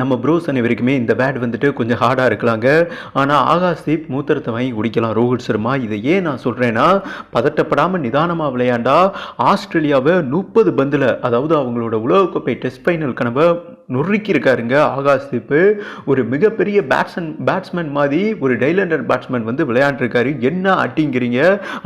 நம்ம ப்ரோஸ் அனைவருக்குமே இந்த பேட் வந்துட்டு கொஞ்சம் ஹார்டாக இருக்கலாங்க. ஆனால் ஆகாஷ் தீப் மூத்திரத்தை வாங்கி குடிக்கலாம். ரோஹித் சர்மா இதை ஏன் நான் சொல்கிறேன்னா பதட்டப்படாமல் நிதானமாக விளையாண்டா ஆஸ்திரேலியாவை முப்பது பந்தில் அதாவது அவங்களோட உலகக்கோப்பை டெஸ்ட் ஃபைனல் கனவை நொறுக்கி இருக்காருங்க ஆகாஷ் தீப்பு. ஒரு மிகப்பெரிய பேட்ஸ்மேன் பேட்ஸ்மேன் மாதிரி ஒரு டைலண்டர் பேட்ஸ்மேன் வந்து விளையாண்டுருக்காரு. என்ன அட்டிங்கிறீங்க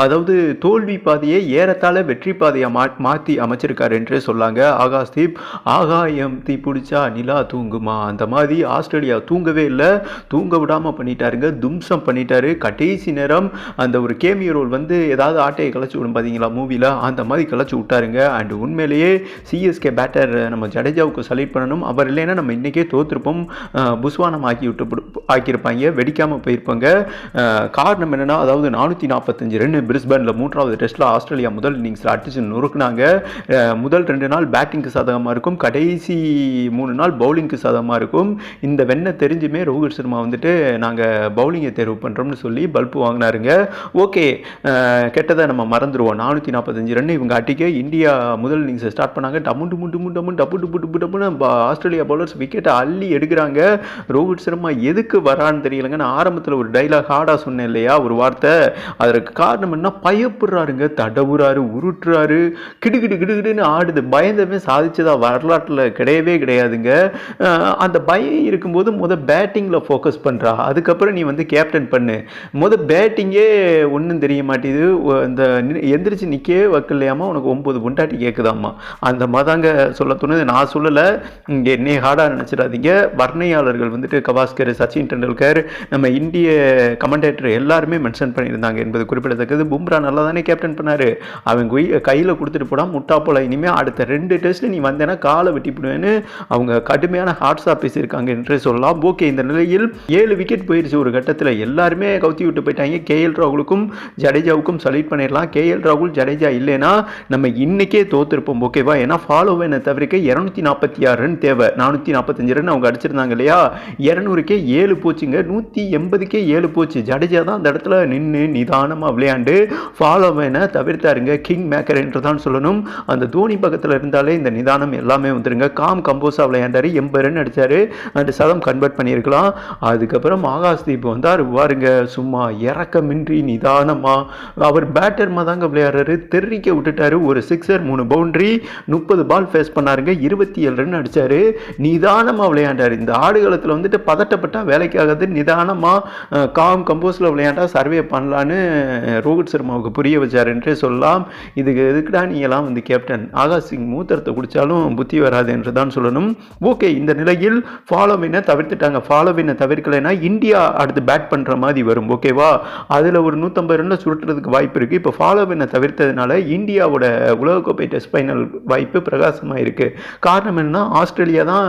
அதாவது தோல்வி பாதையை ஏறத்தாழ வெற்றி பாதையை மா மாற்றி அமைச்சிருக்காரு என்றே சொல்லாங்க. ஆகாஷ் தீப் ஆகாயம் தீ பிடிச்சா நிலா தூங்குமா? அந்த மாதிரி ஆஸ்திரேலியா தூங்கவே இல்லை. தூங்க விடாமல் பண்ணிட்டாருங்க. தும்சம் பண்ணிட்டாரு. கடைசி நேரம் அந்த ஒரு கேமியோ ரோல் வந்து ஏதாவது ஆட்டையை கிளச்சி விடும் பார்த்தீங்களா மூவியில் அந்த மாதிரி கிளச்சி விட்டாருங்க. அண்ட் உண்மையிலேயே சிஎஸ்கே பேட்டர் நம்ம ஜடேஜாவுக்கு செலக்ட் பண்ணணும். அவர் இல்லைன்னா நம்ம இன்றைக்கே தோற்றுருப்போம் புஸ்வானம் ஆக்கி விட்டு ஆக்கியிருப்பாங்க வெடிக்காமல் போயிருப்பாங்க. காரணம் என்னென்னா அதாவது நானூற்றி நாற்பத்தஞ்சு ரன் பிரிஸ்பனில் மூன்றாவது டெஸ்ட்டில் ஆஸ்திரேலியா முதல் இன்னிங்ஸில் அடிச்சு நொறுக்குனாங்க. முதல் ரெண்டு நாள் பேட்டிங்க்கு சாதகமாக இருக்கும். கடைசி மூணு நாள் பவுலிங்க்கு சாதகமாக இருக்கும். இந்த வெண்ணை தெரிஞ்சுமே ரோஹித் சர்மா வந்துட்டு நாங்கள் பவுலிங்கை தேர்வு பண்ணுறோம்னு சொல்லி பல்பு வாங்கினாருங்க. ஓகே கெட்டதை நம்ம மறந்துடுவோம் நானூற்றி நாற்பத்தஞ்சு ரன் இவங்க அட்டிக்க இந்தியா முதல் இன்னிங்ஸை ஸ்டார்ட் பண்ணாங்க. டம்மு முண்டு டுமு டம்மு டப்பு டுப்பு டுப்பு டப்புன்னு ஆஸ்திரேலியா பவுலர்ஸ் விக்கெட்டை அள்ளி எடுக்கிறாங்க. ரோஹித் சர்மா எதுக்கு வரான்னு தெரியலங்க நான் ஆரம்பத்தில் ஒரு டைலாக் ஹார்டாக சொன்னேன் இல்லையா ஒரு வார்த்தை. அதற்கு காரணம் என்ன? பயப்படுறாருங்க தடவுறாரு உருட்டுறாரு. கிடு கிடு கிடுன்னு ஆடுது. பயந்தமே சாதிச்சதா வரலாற்றில் கிடையவே கிடையாதுங்க. அந்த பயம் இருக்கும்போது முத பேட்டிங்கில் ஃபோக்கஸ் பண்ணுறா அதுக்கப்புறம் நீ வந்து கேப்டன் பண்ணு. முத பேட்டிங்கே ஒன்றும் தெரிய மாட்டேது. இந்த எந்திரிச்சு நிற்கவே வைக்கலையாமா உனக்கு ஒம்பது பொண்டாட்டி கேட்குதாம்மா அந்த மாதாங்க சொல்ல தோணுது. நான் சொல்லலை. இங்கே என்னைய ஹார்டாக நினச்சிடாதீங்க. வர்ணையாளர்கள் வந்துட்டு கவாஸ்கர் சச்சின் டெண்டுல்கர் நம்ம இந்திய கமெண்டேட்டர் எல்லாருமே மென்ஷன் பண்ணியிருந்தாங்க என்பது குறிப்பிடத்தக்கது. பும்ரா நல்லா தானே கேப்டன் பண்ணார். அவங்க கையில் கொடுத்துட்டு போனால் முட்டா போல. இனிமேல் அடுத்த ரெண்டு டெஸ்ட்டில் நீ வந்தேன்னா காலை வெட்டிப்பிடுவேன்னு அவங்க கடுமையான ஹார்ட்ஸாக பேசியிருக்காங்க என்றே சொல்லலாம். ஓகே இந்த நிலையில் ஏழு விக்கெட் போயிடுச்சு ஒரு கட்டத்தில். எல்லாருமே கவுத்தி விட்டு போயிட்டாங்க. கேஎல் ராகுலுக்கும் ஜடேஜாவுக்கும் சல்யூட் பண்ணிடலாம். கேஎல் ராகுல் ஜடேஜா இல்லைன்னா நம்ம இன்னைக்கே தோத்துருப்போம். ஓகேவா ஏன்னா ஃபாலோ வேனை தவிர்க்க இரநூத்தி நாற்பத்தி ஆறு ரன் தேவை. நானூற்றி நாற்பத்தஞ்சு ரன் அவங்க அடிச்சிருந்தாங்க இல்லையா? இரநூறுக்கே ஏழு போச்சுங்க. நூற்றி எண்பதுக்கே ஏழு போச்சு. ஜடேஜா தான் அந்த இடத்துல நின்று நிதானமாக விளையாண்டு ஃபாலோ பண்ண தவிர்த்தாருங்க. கிங் மேக்கர் என்று தான் சொல்லணும். அந்த தோனி பக்கத்தில் இருந்தாலே இந்த நிதானம் எல்லாமே வந்துருங்க. காம் கம்போஸாக விளையாண்டார். எண்பது ரன் அடித்தார் அந்த சதம் கன்வெர்ட் பண்ணியிருக்கலாம். அதுக்கப்புறம் ஆகாஷ் தீப் வந்தார். பாருங்க சும்மா இறக்கமின்றி நிதானமாக அவர் பேட்டர்மாக தாங்க விளையாடுறாரு. தெரிவிக்க விட்டுட்டாரு. ஒரு சிக்ஸர் மூணு பவுண்டரி முப்பது பால் ஃபேஸ் பண்ணாருங்க. இருபத்தி ஏழு ரன் அடித்தார் நிதானமாக விளையாண்டார். இந்த ஆடுகளத்தில் வந்துட்டு பதட்டப்பட்டால் வேலைக்காகாது நிதானமாக காம் கம்போஸில் விளையாண்டா சர்வே பண்ணலான்னு ரோஹித் சர்மாவுக்கு புரிய வச்சார் என்றே சொல்லலாம். இதுக்கு எதுக்குடா நீங்களாம் வந்து கேப்டன் ஆகாஷ் சிங் மூத்தரத்தை குடித்தாலும் புத்தி வராது என்று தான் சொல்லணும். ஓகே இந்த நிலையில் ஃபாலோவினை தவிர்த்துட்டாங்க? ஃபாலோவினை தவிர்க்கலைன்னா இந்தியா அடுத்து பேட் பண்ணுற மாதிரி வரும். ஓகேவா அதில் ஒரு நூற்றம்பது ரன்ல சுருட்டுறதுக்கு வாய்ப்பு இருக்குது இப்போ ஃபாலோவினை தவிர்த்ததுனால இந்தியாவோட உலகக்கோப்பை டெஸ்ட் ஃபைனல் வாய்ப்பு பிரகாசமாக இருக்குது காரணம் என்னன்னா ஆஸ்திரேலியா தான்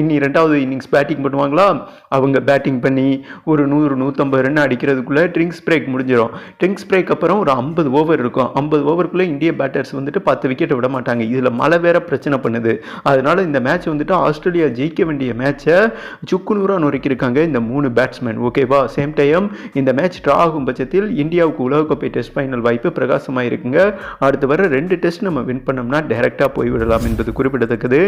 இனி ரெண்டாவது இன்னிங்ஸ் பேட்டிங் பண்ணுவாங்களா? அவங்க பேட்டிங் பண்ணி ஒரு நூறு நூற்றம்பது ரன் அடிக்கிறதுக்குள்ளே ட்ரிங்க்ஸ் பிரேக் முடிஞ்சிடும் ட்ரிங்க்ஸ் பிரேக் அப்புறம் ஒரு ஐம்பது ஓவர் இருக்கும். ஐம்பது ஓவருக்குள்ளே இந்திய பேட்டர்ஸ் வந்துட்டு பத்து விக்கெட்டை விட மாட்டாங்க. இதில் மழை வேற பிரச்சனை பண்ணுது. அதனால் இந்த மேட்ச் வந்துட்டு ஆஸ்திரேலியா ஜெயிக்க வேண்டிய மேட்சை சுக்குநூறாக நொறுக்கியிருக்காங்க இந்த மூணு பேட்ஸ்மேன் ஓகேவா சேம் டைம் இந்த மேட்ச் ட்ரா ஆகும் பட்சத்தில் இந்தியாவுக்கு உலகக்கோப்பை டெஸ்ட் ஃபைனல் வாய்ப்பு பிரகாசமாக இருக்குங்க அடுத்து வர ரெண்டு டெஸ்ட் நம்ம வின் பண்ணோம்னா டைரெக்டாக போய்விடலாம் என்பது குறிப்பிடத்தக்கது.